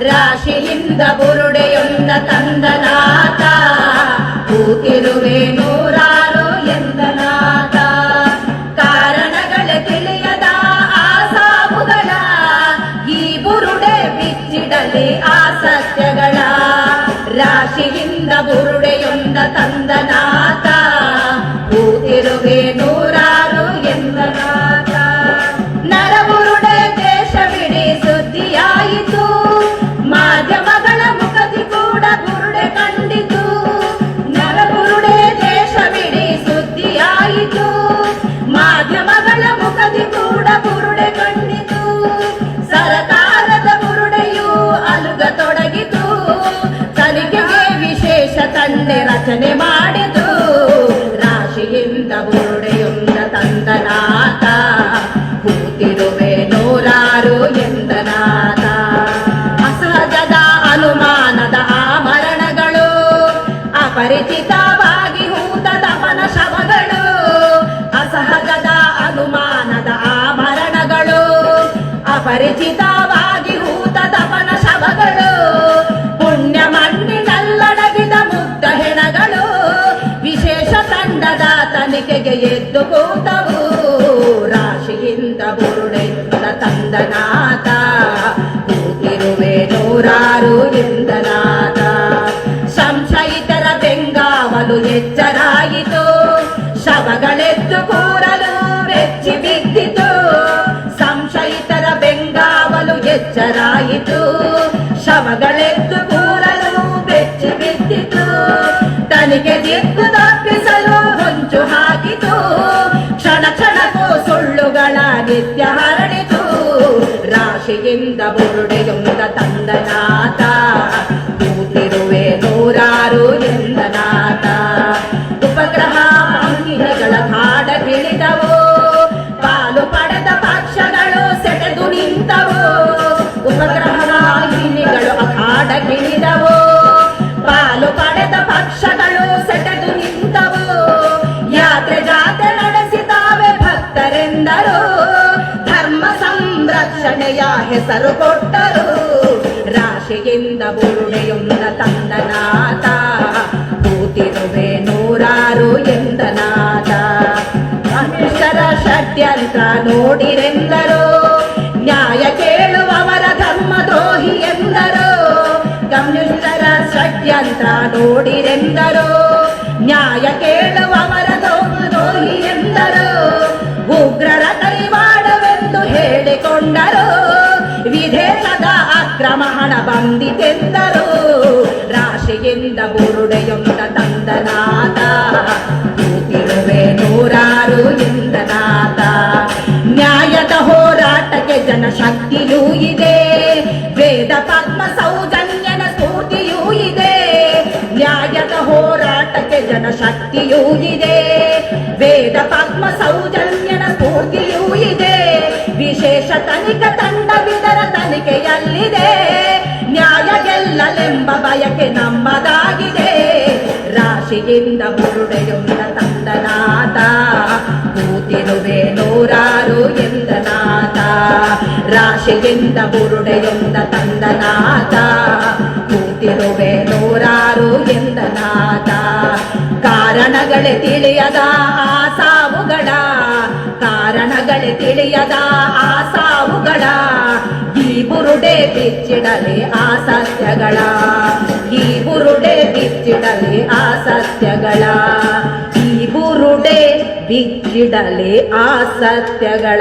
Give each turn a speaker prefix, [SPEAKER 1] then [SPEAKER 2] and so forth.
[SPEAKER 1] ರಾಶಿಯಿಂದ ಬುರುಡೆಯೊಂದ ತಂದನಾಥ ಕೂತಿರುವೆ ರಚನೆ ಮಾಡಿತು ರಾಶಿಯಿಂದ ಬುರುಡೆಯೊಂದ ತಂದನಾಥ ಕೂತಿರುವೆ ನೂರಾರು ಎಂದನಾಥ ಅಸಹಜದ ಅನುಮಾನದ ಆಭರಣಗಳು ಅಪರಿಚಿತವಾಗಿ ದಮನ ಶವಗಳು ಅಸಹಜದ ಅನುಮಾನದ ಆಭರಣಗಳು ಅಪರಿಚಿತವಾಗಿ ಹೂತ ದಮನ ಶವಗಳು ಬುರುಡೆಯಿಂದ ತಂದನಾಥ ಕೂತಿರುವೆ ನೂರಾರು ಎಂದನಾಥ ಸಂಶಯಿತರ ಬೆಂಗಾವಲು ಎಚ್ಚರಾಯಿತು ಶವಗಳೆದ್ದು ಕೂರಲು ಬೆಚ್ಚಿ ಬಿದ್ದಿತು ಸಂಶಯಿತರ ಬೆಂಗಾವಲು ಎಚ್ಚರಾಯಿತು ಶವಗಳೆದ್ದು ಕೂರಲು ಬೆಚ್ಚಿ ಬಿದ್ದಿತು ತನಿಖೆ ದಿಕ್ಕು ರಾಶಿಯಿಂದ ಬುರುಡೆಯೊಂದ ತಂದನಾಥ ಕೂತಿರುವೆ ನೂರಾರು ಎಂದನಾಥ ಉಪಗ್ರಹ ಅಂಗಿಗಳ ಕಾಡ ಗಿಳಿದವು ಪಾಲು ಪಡೆದ ಪಕ್ಷಗಳು ಸೆಟೆದು ನಿಂತವು ಉಪಗ್ರಹ ವಾಹಿನಿಗಳು ಅಖಾಡ ಗಿಳಿದವು ಪಾಲು ಪಡೆದ ಪಕ್ಷಗಳು ಸೆಟೆದು ನಿಂತವು ಯಾತ್ರೆ ಜಾತ್ರೆ ನಡೆಸಿದಾವೆ ಭಕ್ತರೆಂದರು ಧರ್ಮ ಸಂರಕ್ಷಣೆಯ ಹೆಸರು ಕೊಟ್ಟರು. ರಾಶಿಯಿಂದ ಬುರುಡೆಯೊಂದ ತಂದನಾಥ ಕೂತಿರುವೆ ನೂರಾರು ಎಂದನಾಥ ಮನುಷ್ಯರ ಷಡ್ಯಂತ್ರ ನೋಡಿರೆಂದರು. ನ್ಯಾಯ ಕೇಳುವವರ ಧರ್ಮ ದ್ರೋಹಿ ಎಂದರು. ಕಮ್ಯುನಿಸ್ಟರ ಷಡ್ಯಂತ್ರ ನೋಡಿರೆಂದರು. ನ್ಯಾಯ ಕೇಳುವವರ ಧರ್ಮ ದ್ರೋಹಿ ಎಂದರು. ಉಗ್ರರ ಕೈವಾಡವೆಂದು ಹೇಳಿಕೊಂಡರು. ಹಣ ಬಂದಿತೆಂದರು ರಾಶಿಯಿಂದ ಬುರುಡೆಯೊಂದ ತಂದನಾಥ ಕೂತಿರುವೆ ನೂರಾರು ಎಂದನಾಥ ನ್ಯಾಯದ ಹೋರಾಟಕ್ಕೆ ಜನಶಕ್ತಿಯೂ ಇದೆ. ವೇದ ಪದ್ಮ ಸೌಜನ್ಯನ ಸ್ಫೂರ್ತಿಯೂ ಇದೆ. ನ್ಯಾಯದ ಹೋರಾಟಕ್ಕೆ ಜನಶಕ್ತಿಯೂ ಇದೆ. ವೇದ ಪದ್ಮ ಸೌಜನ್ಯನ ಸ್ಫೂರ್ತಿಯೂ ಇದೆ. ವಿಶೇಷ ತನಿಖಾ ತಂಡವಿದರ ತನಿಖೆಯಲ್ಲಿದೆ. ಗೆಲ್ಲಲೆಂಬ ಬಯಕೆ ನಮ್ಮದಾಗಿದೆ. ರಾಶಿಯಿಂದ ಮುರುಡೆಯುಂದ ತಂದನಾಥ ಕೂತಿರುವೆ ನೂರಾರು ಎಂದನಾಥ ರಾಶಿಯಿಂದ ಮುರುಡೆಯುಂದ ತಂದನಾಥ ಕೂತಿರುವೆ ನೂರಾರು ಎಂದನಾಥ ಕಾರಣಗಳೇ ತಿಳಿಯದ ಆ ಸಾವುಗಳ, ಕಾರಣಗಳೇ ತಿಳಿಯದ ಆ ಬಿಚ್ಚಿಡಲಿ ಆ ಸತ್ಯಗಳ. ಈ ಬುರುಡೆ ಬಿಚ್ಚಿಡಲಿ ಆ ಸತ್ಯಗಳ. ಈ ಬುರುಡೆ ಬಿಚ್ಚಿಡಲಿ ಆ ಸತ್ಯಗಳ.